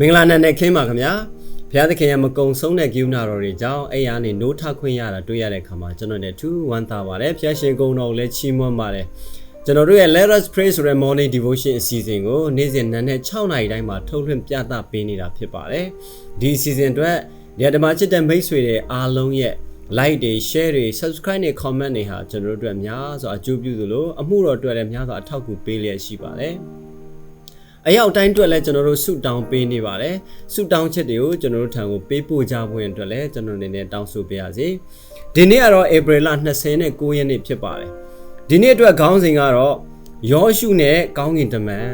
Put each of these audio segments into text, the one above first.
မင်္ဂလာနံနဲ့ခင်းပါခင်ဗျာဘုရားသခင်ရဲ့မကုံဆုံးတဲ့ကိူနာတော်တွေကြောင့်အဲ့ရနေနိုးထခွင့်ရတာတွေ့ရတဲ့ခါမှာကျွန်တော်လည်းထူးဝမ်းသာပါတယ်ဖျားရှင်ကုံတော်ကိုလည်းချီးမွမ်းပါတယ်ကျွန်တော်တို့ရဲ့ Let us pray ဆိုတဲ့ morning devotion အစီအစဉ်ကိုနေ့စဉ်နံနဲ့6နာရီတိုင်းမှာထုတ်လွှင့်ပြသပေးနေတာဖြစ်ပါတယ်ဒီအစီအစဉ်အတွက်ဒီဓမ္မချစ်တဲ့မိတ်ဆွေတွေအားလုံးရဲ့ like တွေ share တွေ subscribe တွေ comment တွေဟာကျွန်တော်တို့အတွက်များစွာအကျိုးပြုသလိုအမှုတော်အတွက်လည်းများစွာအထောက်အကူပေးလျက်ရှိပါတယ် အရောက်တိုင်းအတွက်လည်းကျွန်တော်တို့ဆုတောင်းပေးနေပါတယ်ဆုတောင်းချက်တွေကိုကျွန်တော်တို့ထံကိုပေးပို့ကြဖို့အတွက်လည်းကျွန်တော်အနေနဲ့တောင်းဆိုပေးရစီဒီနေ့ကတော့ဧပြီလ29ရက်နေ့ဖြစ်ပါတယ်ဒီနေ့အတွက်ခေါင်းစဉ်ကတော့ယောရှုနဲ့ကောင်းကင်တမန်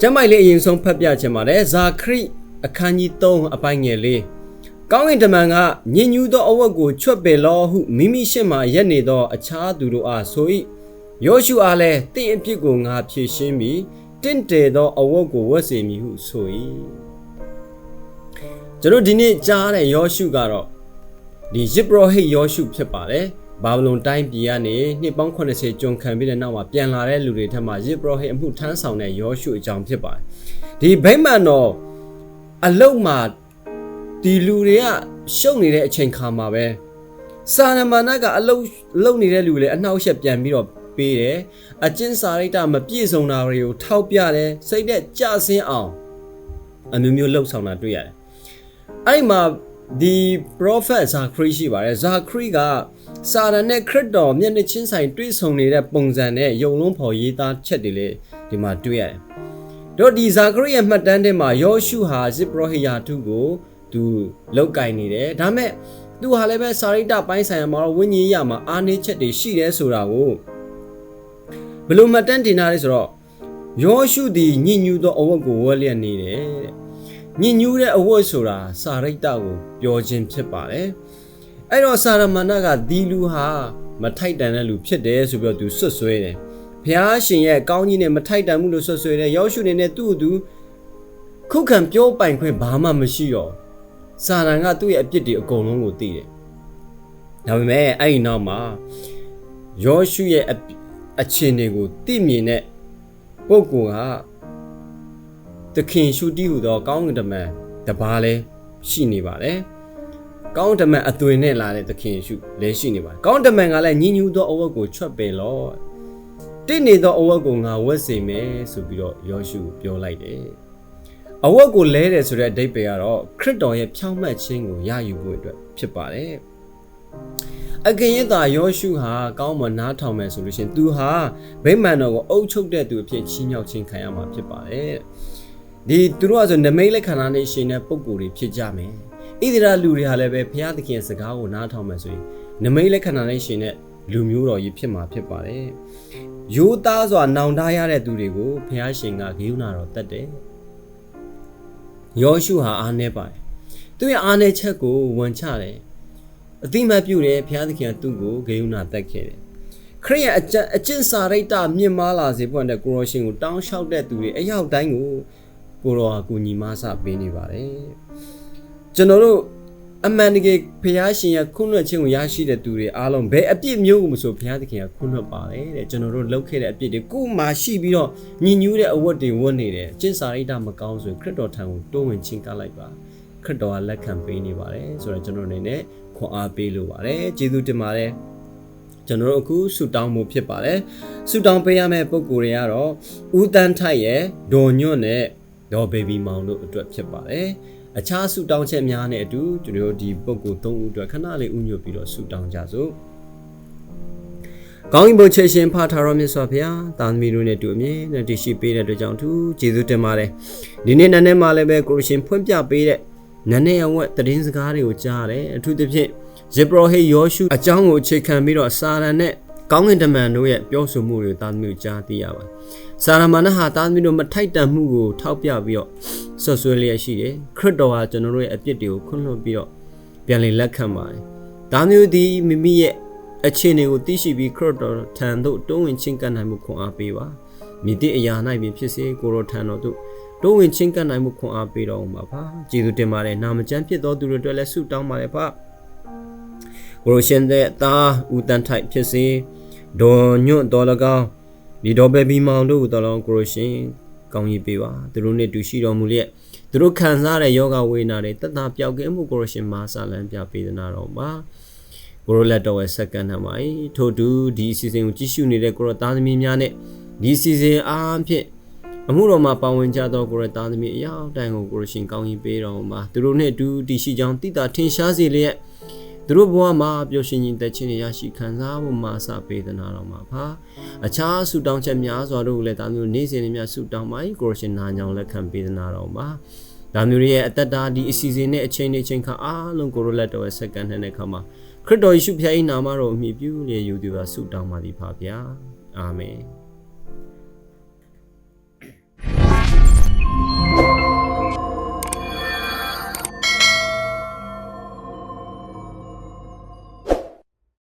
ကျမ်းမိုက်လေးအရင်ဆုံးဖတ်ပြချင်ပါတယ်ဇာခရိအခန်းကြီး3အပိုင်းငယ်လေးကောင်းကင်တမန်ကညင်ညူးသောအဝတ်ကိုချွတ်ပယ်လောဟုမိမိရှေ့မှရက်နေသောအခြားသူတို့အားဆို၏ ယောရှုအားလည်းတင့်အပြစ်ကိုငါဖြေရှင်းပြီးတင့်တယ်သောအဝတ်ကိုဝတ်စေမည်ဟုဆို၏ကျွန်တော်ဒီနေ့ကြားတဲ့ယောရှုကတော့ဒီယစ်ဘရဟိတ်ယောရှုဖြစ်ပါတယ်ဘာဗလုန်တိုင်းပြည်ကနေနှစ်ပေါင်း80ကျွန်ခံပြီးတဲ့နောက်မှာပြန်လာတဲ့လူတွေထက်မှယစ်ဘရဟိတ်အမှုထမ်းဆောင်တဲ့ယောရှုအကြောင်းဖြစ်ပါတယ်ဒီဗိမာန်တော်အလုတ်မှာဒီလူတွေကရှုပ်နေတဲ့အချိန်ခါမှာပဲစာနမာနကအလုတ်လုံနေတဲ့လူတွေအနှောက်အယှက်ပြန်ပြီးတော့ ပေးတယ်အကျဉ်းစာရိတ္တမပြည့်စုံတာတွေကိုထောက်ပြတယ်စိတ်နဲ့ကြဆင်းအောင်အမျိုးမျိုးလှုပ်ဆောင်တာတွေ့ရတယ်အဲ့ဒီမှာဒီ prophet ဇာခရီရှိပါတယ်ဇာခရီကစာရနဲ့ခရစ်တော်မျက်နှာချင်းဆိုင်တွေ့ဆုံနေတဲ့ပုံစံနဲ့ယုံလုံးဖော်ရေးသားချက်တွေလေဒီမှာတွေ့ရတယ်တို့ဒီဇာခရီရဲ့မှတ်တမ်းထဲမှာယောရှုဟာဇစ်ပရောဟိယာတုကိုသူလောက်ကင်နေတယ်ဒါမဲ့သူဟာလည်းပဲစာရိတ္တပိုင်းဆိုင်ရာမှာတော့ဝိညာဉ်ရမှာအားနည်းချက်တွေရှိတယ်ဆိုတာကို ဘယ်လိုမှတ်တမ်းတင်ထားလဲဆိုတော့ယောရှုသည်ညဉ့်ညူသောအဝတ်ကိုဝတ်လျက်နေတယ်တဲ့ညဉ့်ညူတဲ့အဝတ်ဆိုတာစာရိတ္တကိုပြောခြင်းဖြစ်ပါတယ်အဲ့တော့စာရမဏကဒီလူဟာမထိုက်တန်တဲ့လူဖြစ်တယ်ဆိုပြီးတော့သူဆွတ်ဆွဲတယ်ဘုရားရှင်ရဲ့ကောင်းကြီးနဲ့မထိုက်တန်မှုလို့ဆွတ်ဆွဲတယ်ယောရှုနေနဲ့သူ့သူခုခံပြောပိုင်ခွင့်ဘာမှမရှိတော့စာရန်ကသူ့ရဲ့အပြစ်တွေအကုန်လုံးကိုသိတယ်ဒါပေမဲ့အဲ့ဒီနောက်မှာယောရှုရဲ့ အခြေအနေကိုသိမြင်တဲ့ပုဂ္ဂိုလ်ကသခင်ရှုတိဟူသော ကောင်းကင်တမန်တပါးလဲရှိနေပါတယ်။ကောင်းတမန်အသွင်နဲ့လာတဲ့သခင်ရှုလည်းရှိနေပါတယ်။ကောင်းတမန်ကလည်းညင်ညူးသောအဝတ်ကိုချွတ်ပင်လော့။တင့်နေသောအဝတ်ကိုငါဝတ်စေမယ်ဆိုပြီးတော့ယောရှုပြောလိုက်တယ်။အဝတ်ကိုလဲတယ်ဆိုတဲ့အဓိပ္ပာယ်ကတော့ခရစ်တော်ရဲ့ဖြောင့်မတ်ခြင်းကိုရယူဖို့အတွက်ဖြစ်ပါတယ်။ အကင်ရတာယောရှုဟာကောင်းမနားထောင်မယ်ဆိုလို့ရှင်သူဟာဗိမာန်တော်ကိုအုပ်ချုပ်တဲ့သူအဖြစ်ချီးမြှောက်ခြင်းခံရမှာဖြစ်ပါတယ်ဒီသူတို့ကဆိုနမိတ်လက်ခံတဲ့ရှင်တဲ့ပုံကိုယ်တွေဖြစ်ကြမယ်ဣသရေလလူတွေဟာလည်းပဲဘုရားသခင်စကားကိုနားထောင်မယ်ဆိုရင်နမိတ်လက်ခံတဲ့ရှင်တဲ့လူမျိုးတော်ကြီးဖြစ်မှာဖြစ်ပါတယ်ရိုးသားစွာနောင်တရတဲ့သူတွေကိုဘုရားရှင်ကဂိယူနာတော်တတ်တယ်ယောရှုဟာအားနေပါတယ်သူရဲ့အားနေချက်ကိုဝန်ချတယ် အတိမတ်ပြုတယ်ဘုရားသခင်ကသူ့ကိုဂေယုဏတက်ခဲ့တယ်ခရစ်ရဲ့အကျအကျင့်စာရိတ္တမြင့်မားလာစေဖို့အတွက်ကိုရောရှင်ကိုတောင်းလျှောက်တဲ့သူတွေအရောက်တိုင်းကိုကိုရောဟာကိုညီမဆပေးနေပါတယ်ကျွန်တော်တို့အမှန်တကယ်ဘုရားရှင်ရဲ့ခွင့်လွှတ်ခြင်းကိုရရှိတဲ့သူတွေအားလုံးဘယ်အပြစ်မျိုးကိုမဆိုဘုရားသခင်ကခွင့်လွှတ်ပါတယ်တဲ့ကျွန်တော်တို့လုပ်ခဲ့တဲ့အပြစ်တွေကိုမှရှိပြီးတော့ညင်ညူးတဲ့အဝတ်တွေဝတ်နေတယ်အကျင့်စာရိတ္တမကောင်းဆိုရင်ခရစ်တော်ထံကိုတိုးဝင်ချင်းကလိုက်ပါခရစ်တော်ကလက်ခံပေးနေပါတယ်ဆိုတော့ကျွန်တော်အနေနဲ့ ခွန်အားပေးလိုပါတယ်ကျေးဇူးတင်ပါတယ်ကျွန်တော်တို့အခုဆူတောင်းမှုဖြစ်ပါတယ်ဆူတောင်းပေးရမယ့်ပုံကိုယ်တွေကတော့ဦးတန်းထိုက်ရဲ့ဒေါ်ညွန့်နဲ့ဒေါ်ဘေဘီမောင်တို့အတွက်ဖြစ်ပါတယ်အခြားဆူတောင်းချက်များနဲ့အတူကျွန်တော်တို့ဒီပုံကို၃ဦးအတွက်ခဏလေးဥညွတ်ပြီးတော့ဆူတောင်းကြစို့ကောင်းကင်ဘုရားရှင်ဖာထာရောမြတ်စွာဘုရားတာသမီတို့နဲ့တူအမြဲတည်ရှိပေးတဲ့အတွက်ကြောင့်သူကျေးဇူးတင်ပါတယ်ဒီနေ့နန်းထဲမှာလည်းပဲကိုရရှင်ဖွင့်ပြပေးတဲ့ နန်းနဲ့အဝက်သတင်းစကားတွေကိုကြားရတယ်အထူးသဖြင့်ယေဘရဟိယောရှုအကြောင်းကိုအခြေခံပြီးတော့စာရန်နဲ့ကောင်းကင်တမန်တို့ရဲ့ပြောဆိုမှုတွေကိုတာသမီတို့ကြားသိရပါတယ်။စာရမဏဟာတာသမီတို့မထိုက်တန်မှုကိုထောက်ပြပြီးတော့ဆွဆွဲလျက်ရှိတယ်။ခရစ်တော်ဟာကျွန်တော်တို့ရဲ့အပြစ်တွေကိုခွင့်လွှတ်ပြီးတော့ပြန်လည်လက်ခံပါတယ်။ဒါမျိုးဒီမိမိရဲ့အခြေအနေကိုသိရှိပြီးခရစ်တော်ထံသို့တွန်းဝင်ချင်းကပ်နိုင်မှုခွန်အားပေးပါ။မြစ်တဲ့အရာ၌ပင်ဖြစ်စေကိုရောထံတော်သို့ တိုးဝင်ချင်းကပ်နိုင်မှုခွန်အားပေးတော်မှာပါကျေးဇူးတင်ပါတယ်နာမကျမ်းဖြစ်သောသူတွေအတွက်လည်းဆုတောင်းပါတယ်ပါကိုရရှင်တဲ့သားဦးတန်ထိုက်ဖြစ်စေဒေါ်ညွန့်တော်၎င်းဒီတော်ပဲဘီမောင်တို့တော်လောင်းကိုရရှင်ကောင်းကြီးပေးပါသူတို့နဲ့တူရှိတော်မူလျက်သူတို့ခံစားတဲ့ယောဂဝေဒနာတွေတသက်ပျောက်ကင်းမှုကိုရရှင်မာစာလံပြပေးသနာတော်ပါကိုရိုလက်တော်ရဲ့စက္ကန့်ထမှာထို့တူဒီအစီအစဉ်ကိုကြည့်ရှုနေတဲ့ကိုရိုသားသမီးများနဲ့ဒီအစီအစဉ်အားဖြင့် အမှုတော်မှာပါဝင်ကြသောကိုရသားသမီးအရာတိုင်ကိုကိုရရှင်ကောင်းကြီးပေးတော်မှာသူတို့နဲ့အတူတည်ရှိကြောင်းတိတာထင်ရှားစေလျက်သူတို့ဘဝမှာပျော်ရွှင်ခြင်းတက်ခြင်းတွေရရှိခံစားဖို့မှာစပေးသနာတော်မှာပါအခြားဆုတောင်းချက်များစွာတို့ကိုလည်းဒါမျိုးနေ့စဉ်နဲ့များဆုတောင်းပါ၏ကိုရရှင်နာညောင်းလက်ခံပေးသနာတော်မှာဒါမျိုးရဲ့အသက်တာဒီအစီအစဉ်နဲ့အချိန်နဲ့အချိန်ခါအားလုံးကိုရလက်တော်ရဲ့စက္ကန့်နဲ့ခါမှာခရစ်တော်ယေရှုဖခင်၏နာမတော်အမိပြုလျက်ယူသည်ပါဆုတောင်းပါသည်ပါဗျာအာမင်